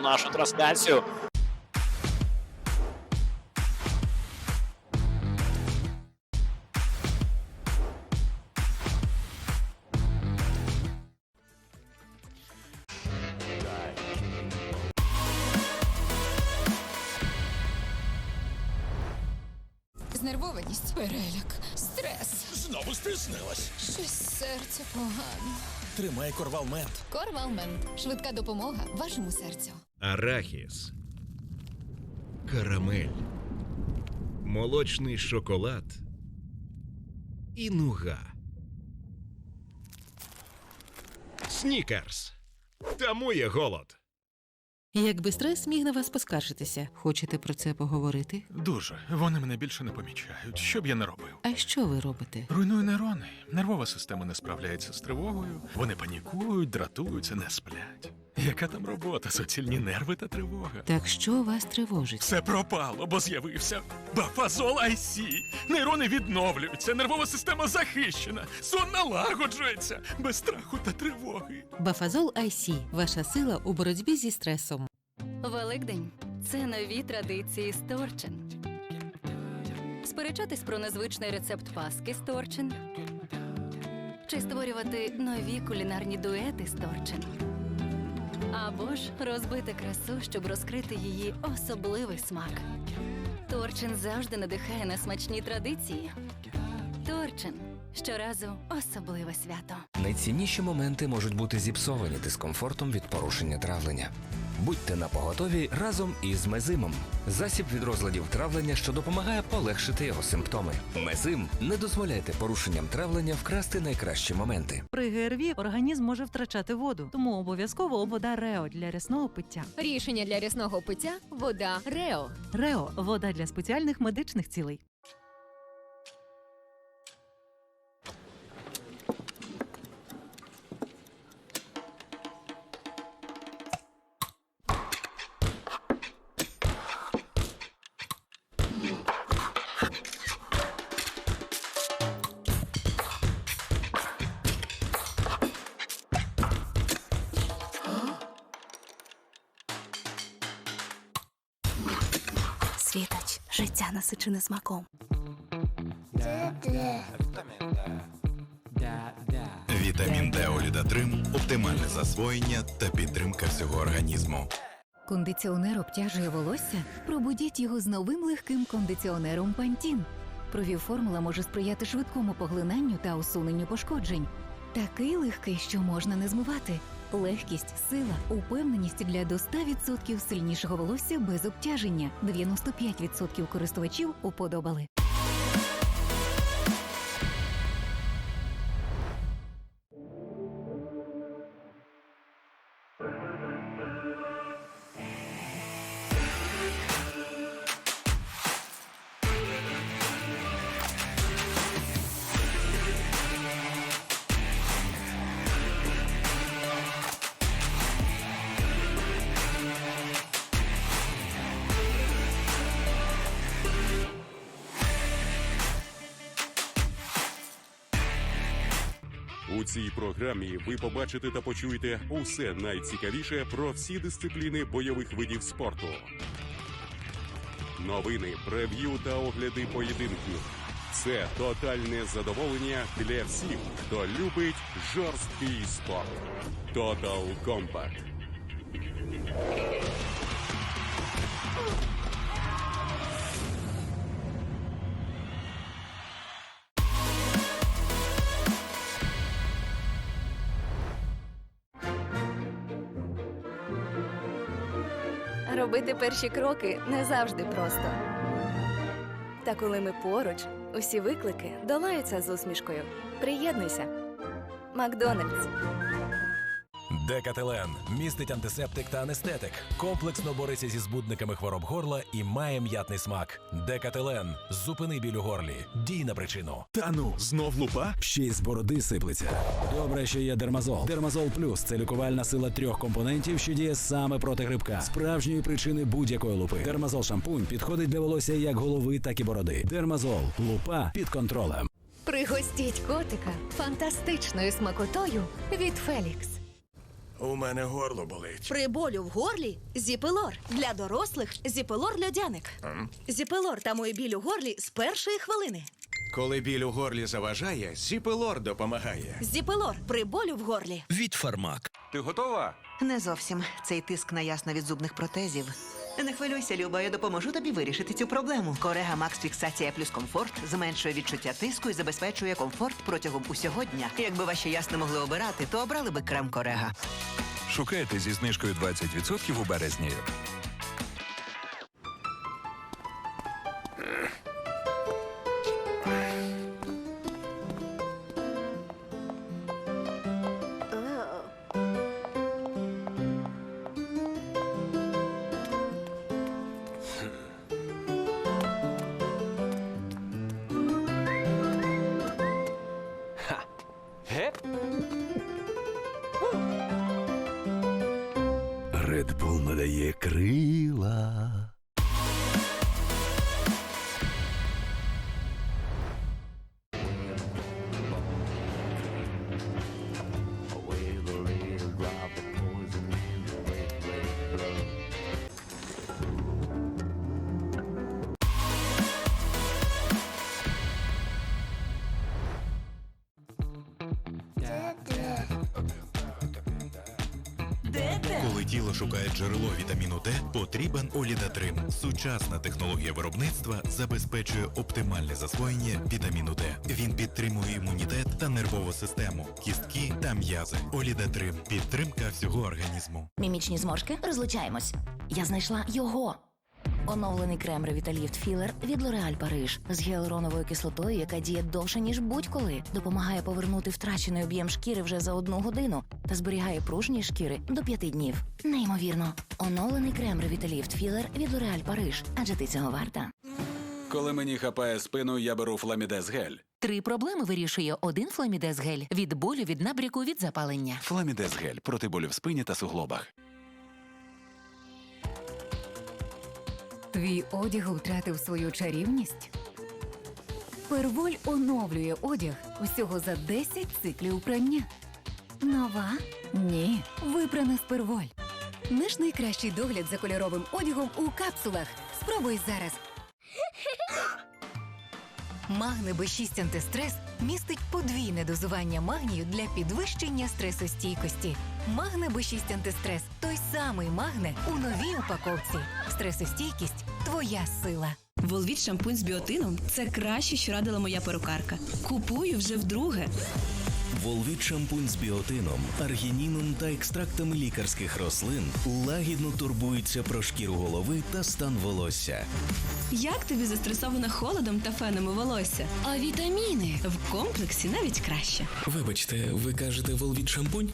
нашу трансляцію. Знервованість, переляк, стрес. Знову стиснилась. Щось серце погано. Тримай корвалмент. Корвалмент. Швидка допомога вашому серцю. Арахіс. Карамель. Молочний шоколад. І нуга. Снікерс. Тамує голод. Якби стрес міг на вас поскаржитися, хочете про це поговорити? Дуже. Вони мене більше не помічають. Що б я не робив? А що ви робите? Руйную нейрони. Нервова система не справляється з тривогою. Вони панікують, дратуються, не сплять. Яка там робота? Суцільні нерви та тривога. Так що вас тривожить? Все пропало, бо з'явився бафазол IC. Нейрони відновлюються, нервова система захищена, сон налагоджується без страху та тривоги. Бафазол IC – ваша сила у боротьбі зі стресом. Великдень це нові традиції з Торчин. Сперечатись про незвичний рецепт паски з Торчин. Чи створювати нові кулінарні дуети з Торчин. Або ж розбити красу, щоб розкрити її особливий смак. Торчин завжди надихає на смачні традиції. Торчин щоразу особливе свято. Найцінніші моменти можуть бути зіпсовані дискомфортом від порушення травлення. Будьте на поготові разом із мезимом. Засіб від розладів травлення, що допомагає полегшити його симптоми. Мезим не дозволяйте порушенням травлення вкрасти найкращі моменти. При ГРВІ організм може втрачати воду, тому обов'язково вода Рео для рясного пиття. Рішення для рясного пиття вода Рео. Рео вода для спеціальних медичних цілей. Світоч, життя насичене смаком. Вітамін Д Олідатрим оптимальне засвоєння та підтримка всього організму. Кондиціонер обтяжує волосся? Пробудіть його з новим легким кондиціонером Пантін. Провіформула може сприяти швидкому поглинанню та усуненню пошкоджень. Такий легкий, що можна не змивати. Легкість, сила, упевненість для до 100% сильнішого волосся без обтяження. 95% користувачів уподобали. У цій програмі ви побачите та почуєте усе найцікавіше про всі дисципліни бойових видів спорту. Новини, прев'ю та огляди поєдинків. Це тотальне задоволення для всіх, хто любить жорсткий спорт. Total Combat. Робити перші кроки не завжди просто. Та коли ми поруч, усі виклики долаються з усмішкою. Приєднуйся. Макдональдс. Декателен містить антисептик та анестетик, комплексно бореться зі збудниками хвороб горла і має м'ятний смак. Декателен зупини біль у горлі. Дій на причину. Та ну, знов лупа? Ще й з бороди сиплеться. Добре, що є дермазол. Дермазол плюс це лікувальна сила трьох компонентів, що діє саме проти грибка, справжньої причини будь-якої лупи. Дермазол шампунь підходить для волосся як голови, так і бороди. Дермазол лупа під контролем. Пригостіть котика фантастичною смакотою від Фелікс. У мене горло болить. При болю в горлі зіпелор. Для дорослих зіпелор льодяник. Зіпелор тамує біль у горлі з першої хвилини. Коли біль у горлі заважає, зіпелор допомагає. Зіпелор при болю в горлі. Від фармак. Ти готова? Не зовсім. Цей тиск на ясно від зубних протезів. Не хвилюйся, Люба, я допоможу тобі вирішити цю проблему. Корега Макс Фіксація плюс комфорт зменшує відчуття тиску і забезпечує комфорт протягом усього дня. Якби ваші ясно могли обирати, то обрали би крем Корега. Шукайте зі знижкою 20% у березні. Bull надає крила. Сучасна технологія виробництва забезпечує оптимальне засвоєння вітаміну Д. Він підтримує імунітет та нервову систему, кістки та м'язи. Олідатрим підтримка всього організму. Мімічні зморшки? Розлучаємось. Я знайшла його. Оновлений крем Revitalift Filler від L'Oréal Париж з гіалуроновою кислотою, яка діє довше, ніж будь-коли. Допомагає повернути втрачений об'єм шкіри вже за одну годину та зберігає пружні шкіри до п'яти днів. Неймовірно. Оновлений крем Revitalift Filler від L'Oréal Париж. Адже ти цього варта. Коли мені хапає спину, я беру фламідез гель. Три проблеми вирішує один фламідез гель від болю, від набряку, від запалення. Фламідез гель проти болю в спині та суглобах. Твій одяг втратив свою чарівність? Перволь оновлює одяг всього за 10 циклів прання. Нова? Ні, випрана з перволь. Наш найкращий догляд за кольоровим одягом у капсулах. Спробуй зараз. Магне Б6 антистрес містить подвійне дозування магнію для підвищення стресостійкості. Магне Б6 антистрес той самий магне у новій упаковці. Стресостійкість твоя сила. Волвіт шампунь з біотином це краще, що радила моя перукарка. Купую вже вдруге. Волвіт шампунь з біотином, аргініном та екстрактами лікарських рослин лагідно турбується про шкіру голови та стан волосся. Як тобі застресована холодом та фенами волосся? А вітаміни в комплексі навіть краще. Вибачте, ви кажете волвіт шампунь?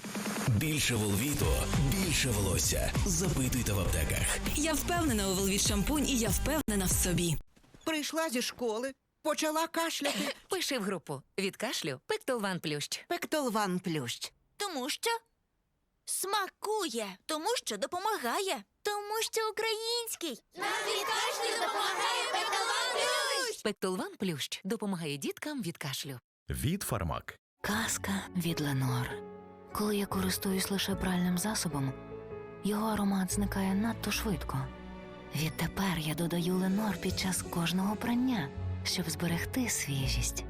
Більше волвіто, більше волосся. Запитуйте в аптеках. Я впевнена у Волвіт шампунь і я впевнена в собі. Прийшла зі школи, почала кашляти. Пиши в групу від кашлю Пектолван Плющ. Пектолван плющ. Тому що смакує, тому що допомагає, тому що український. Від кашлю допомагає. Пектован плюс. Пектолван Плющ допомагає діткам від кашлю. Від фармак. Казка від Ленор. Коли я користуюсь лише пральним засобом, його аромат зникає надто швидко. Відтепер я додаю Ленор під час кожного прання, щоб зберегти свіжість.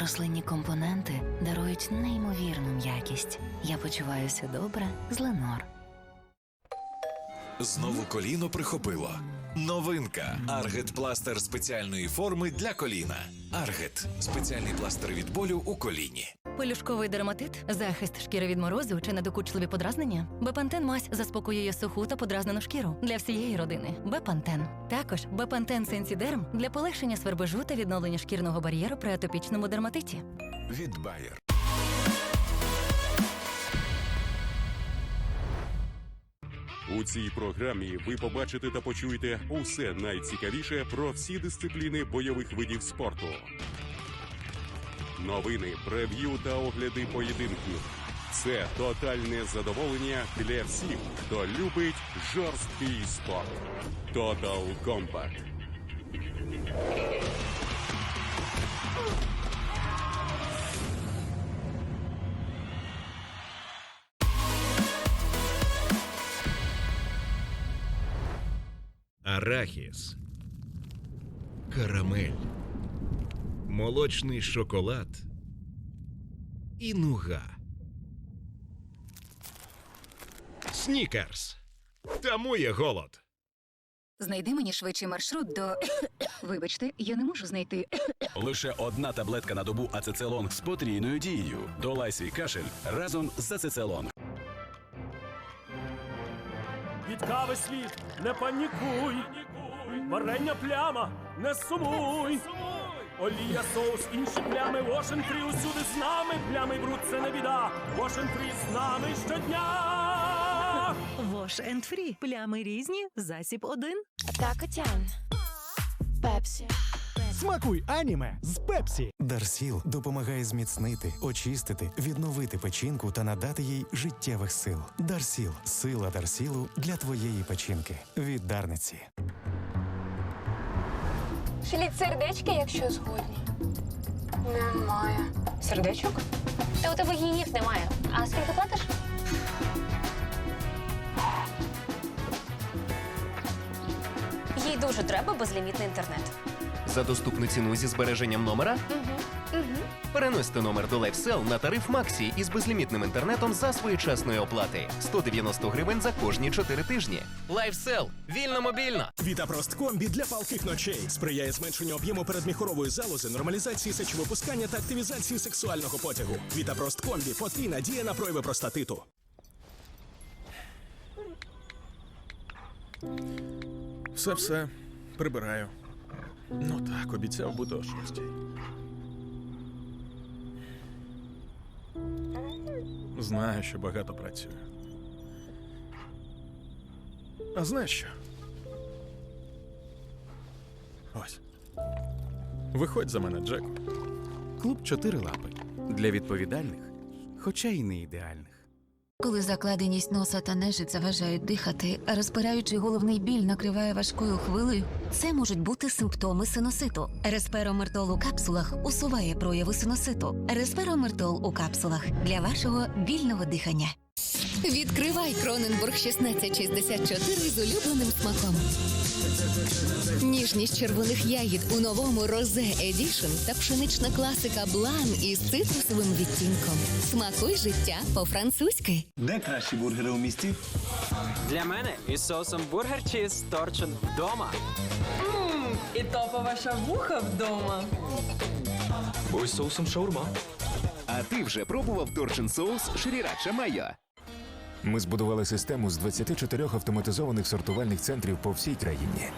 Рослинні компоненти дарують неймовірну м'якість. Я почуваюся добре з Ленор. Знову коліно прихопило. Новинка. Аргет пластир спеціальної форми для коліна. Аргет спеціальний пластир від болю у коліні. Пелюшковий дерматит, захист шкіри від морозу чи недокучливі подразнення. Бепантен мазь заспокоює суху та подразнену шкіру для всієї родини. Бепантен. Також Бепантен Сенсідерм для полегшення свербежу та відновлення шкірного бар'єру при атопічному дерматиті. Від Bayer. У цій програмі ви побачите та почуєте усе найцікавіше про всі дисципліни бойових видів спорту. Новини, прев'ю та огляди поєдинків. Це тотальне задоволення для всіх, хто любить жорсткий спорт. Total Combat. Арахіс, карамель, молочний шоколад і нуга. Снікерс. Тамує голод. Знайди мені швидший маршрут до. Вибачте, я не можу знайти. Лише одна таблетка на добу ацецелонг з потрійною дією. Долай свій кашель разом з ацецелонг. Від кави слід, не панікуй. Варення пляма, не сумуй. Олія, соус, інші плями, Ocean фрі усюди з нами. Плями бруд це не біда. Ocean фрі з нами щодня. Вош енд фрі. Плями різні, засіб один. Та котян Пепсі. Смакуй аніме з Пепсі. Дарсіл допомагає зміцнити, очистити, відновити печінку та надати їй життєвих сил. Дарсіл сила Дарсілу для твоєї печінки. Від Дарниці. Шліть сердечки, якщо згодні. Немає. Сердечок? Та у тебе гінів немає. А скільки платиш? Їй дуже треба безлімітний інтернет. За доступну ціну зі збереженням номера переносьте номер до LifeSell на тариф Максі із безлімітним інтернетом за своєчасної оплати 190 гривень за кожні 4 тижні. LifeSell. вільно мобільно. Вітапрост комбі для палких ночей сприяє зменшенню об'єму передміхорової залози, нормалізації сечовипускання та активізації сексуального потягу. Вітапрост комбі потрійна дія на прояви простатиту. Все все прибираю. Ну так, обіцяв бути о шостій. Знаю, що багато працюю. А знаєш що? Ось. Виходь за мене, Джеку. Клуб чотири лапи для відповідальних, хоча й не ідеальних. Коли закладеність носа та нежить заважають дихати, а розпираючий головний біль накриває важкою хвилею, це можуть бути симптоми синоситу. Респеромертол у капсулах усуває прояви синоситу. Респеромертол у капсулах для вашого вільного дихання. Відкривай Кроненбург 1664 з улюбленим смаком. Ніжність червоних ягід у новому Розе Едішн та пшенична класика Блан із цитрусовим відтінком. Смакуй життя по-французьки. Де кращі бургери у місті? Для мене із соусом бургер чіз торчин вдома. Мм, і топова шавуха вдома. Ось соусом шаурма. А ти вже пробував торчин соус Шрірача Майо? Ми збудували систему з 24 автоматизованих сортувальних центрів по всій країні.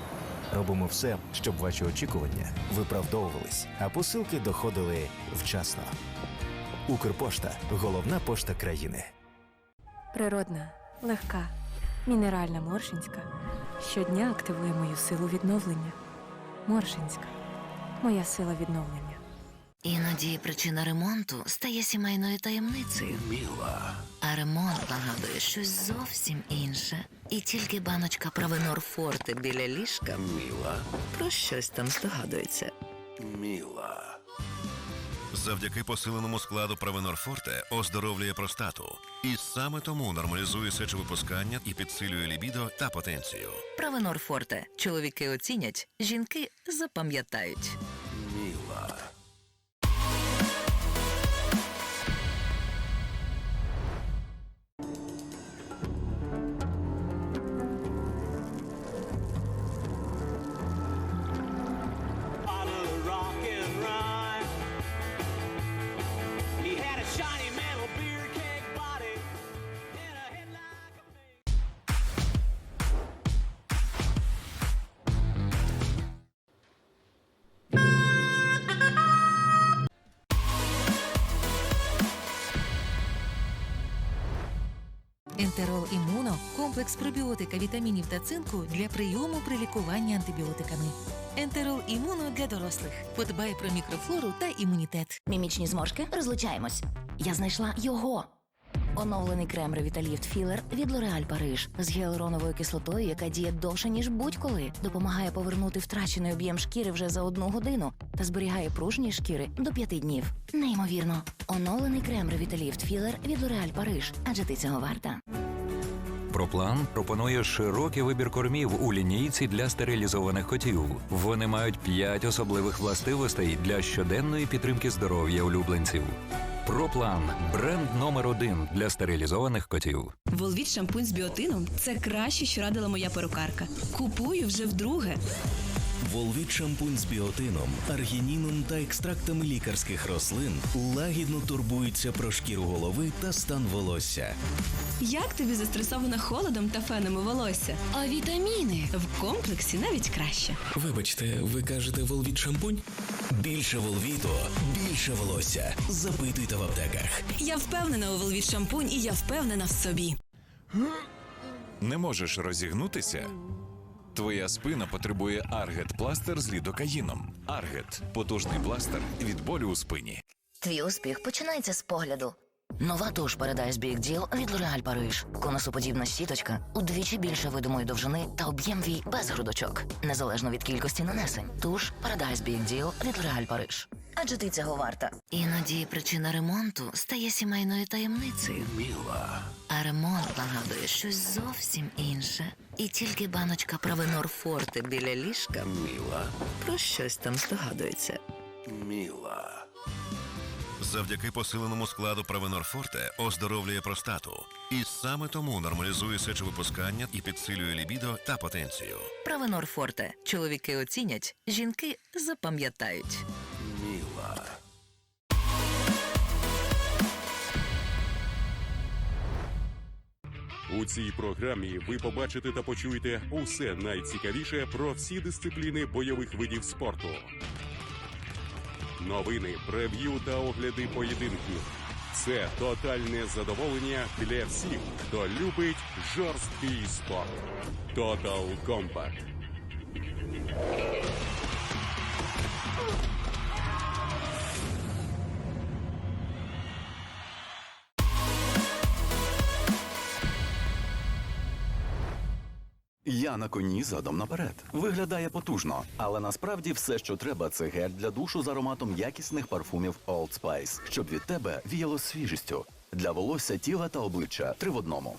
Робимо все, щоб ваші очікування виправдовувались, а посилки доходили вчасно. Укрпошта головна пошта країни. Природна, легка, мінеральна Моршинська щодня активує мою силу відновлення. Моршинська моя сила відновлення. Іноді причина ремонту стає сімейною таємницею. Міла. А ремонт нагадує щось зовсім інше. І тільки баночка Провенор Форте біля ліжка Міла. про щось там здогадується. Міла. Завдяки посиленому складу Провенор Форте оздоровлює простату. І саме тому нормалізує сечовипускання і підсилює лібідо та потенцію. Провенор Форте. Чоловіки оцінять, жінки запам'ятають. Ентерол імуно комплекс пробіотика, вітамінів та цинку для прийому при лікуванні антибіотиками. Ентерол імуно для дорослих. Подбай про мікрофлору та імунітет. Мімічні зморшки? Розлучаємось. Я знайшла його. Оновлений крем Revitalift Filler від L'Oréal Париж з гіалуроновою кислотою, яка діє довше, ніж будь-коли. Допомагає повернути втрачений об'єм шкіри вже за одну годину та зберігає пружність шкіри до п'яти днів. Неймовірно. Оновлений крем Revitalift Filler від L'Oréal Париж. Адже ти цього варта. Проплан пропонує широкий вибір кормів у лінійці для стерилізованих котів. Вони мають п'ять особливих властивостей для щоденної підтримки здоров'я улюбленців. Проплан бренд номер один для стерилізованих котів. Волвіт шампунь з біотином це краще, що радила моя перукарка. Купую вже вдруге. Волвіт шампунь з біотином, аргініном та екстрактами лікарських рослин лагідно турбується про шкіру голови та стан волосся. Як тобі застресована холодом та фенами волосся? А вітаміни в комплексі навіть краще. Вибачте, ви кажете Волвіт шампунь? Більше Волвіто, більше волосся. Запитуйте в аптеках. Я впевнена у Волвіт шампунь і я впевнена в собі. Не можеш розігнутися? Твоя спина потребує Аргет пластер з лідокаїном. Аргет потужний пластер від болю у спині. Твій успіх починається з погляду. Нова туш Paradise Big Deal від L'Oréal Paris. Конусоподібна щіточка удвічі більше видимої довжини та об'єм вій без грудочок. Незалежно від кількості нанесень. Туш Paradise Big Deal від L'Oréal Paris. Адже ти цього варта. Іноді причина ремонту стає сімейною таємницею. Міла. А ремонт нагадує щось зовсім інше. І тільки баночка Правенор Форте біля ліжка Міла. про щось там здогадується. Міла. Завдяки посиленому складу Провенор Форте оздоровлює простату. І саме тому нормалізує сечовипускання і підсилює лібідо та потенцію. Правенор Форте. Чоловіки оцінять, жінки запам'ятають. У цій програмі ви побачите та почуєте усе найцікавіше про всі дисципліни бойових видів спорту. Новини, прев'ю та огляди поєдинків. Це тотальне задоволення для всіх, хто любить жорсткий спорт. Total Combat. Я на коні задом наперед. Виглядає потужно, але насправді все, що треба, це гель для душу з ароматом якісних парфумів Old Spice, щоб від тебе віяло свіжістю. Для волосся, тіла та обличчя три в одному.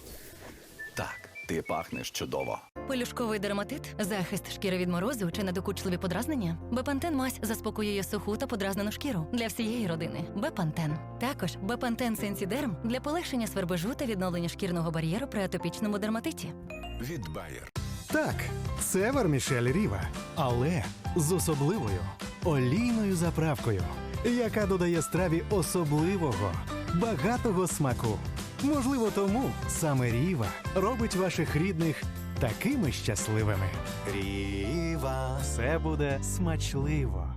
Так, ти пахнеш чудово. Пелюшковий дерматит, захист шкіри від морозу чи недокучливі подразнення. Бепантен мазь заспокоює суху та подразнену шкіру для всієї родини. Бепантен. Також Бепантен Сенсідерм для полегшення свербежу та відновлення шкірного бар'єру при атопічному дерматиті. Від Байер. Так, це вермішель Ріва, але з особливою олійною заправкою, яка додає страві особливого, багатого смаку. Можливо, тому саме Ріва робить ваших рідних такими щасливими. Ріва, все буде смачливо.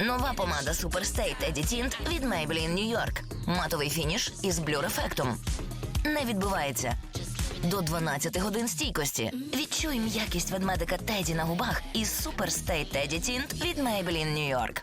Нова помада Super Stay Teddy Tint від Maybelline New York. Матовий фініш із блюр-ефектом. Не відбувається. До 12 годин стійкості. Відчуй м'якість ведмедика Теді на губах із Super Stay Teddy Tint від Maybelline New York.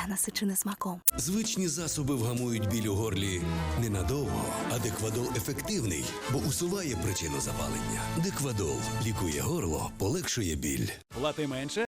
Життя насичене смаком. Звичні засоби вгамують біль у горлі ненадовго, а деквадол ефективний, бо усуває причину запалення. Деквадол лікує горло, полегшує біль. Плати менше,